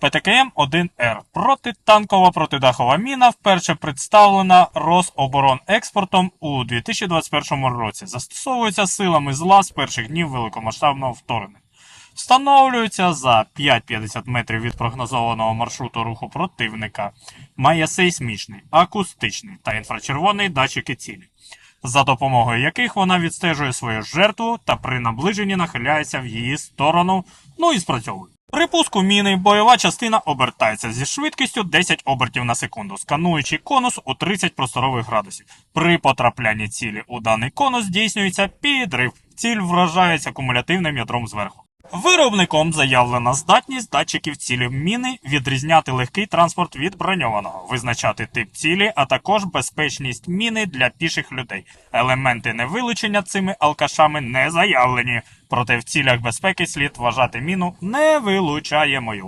ПТКМ-1Р протитанкова протидахова міна вперше представлена Рособоронекспортом у 2021 році. Застосовується силами зла з перших днів великомасштабного вторгнення. Встановлюється за 5-50 метрів від прогнозованого маршруту руху противника. Має сейсмічний, акустичний та інфрачервоний датчики цілі, за допомогою яких вона відстежує свою жертву та при наближенні нахиляється в її сторону, ну і спрацьовує. При пуску міни бойова частина обертається зі швидкістю 10 обертів на секунду, скануючи конус у 30 просторових градусів. При потраплянні цілі у даний конус здійснюється підрив. Ціль вражається кумулятивним ядром зверху. Виробником заявлена здатність датчиків цілі міни відрізняти легкий транспорт від броньованого, визначати тип цілі, а також безпечність міни для піших людей. Елементи невилучення цими алкашами не заявлені, проте в цілях безпеки слід вважати міну невилучаємою.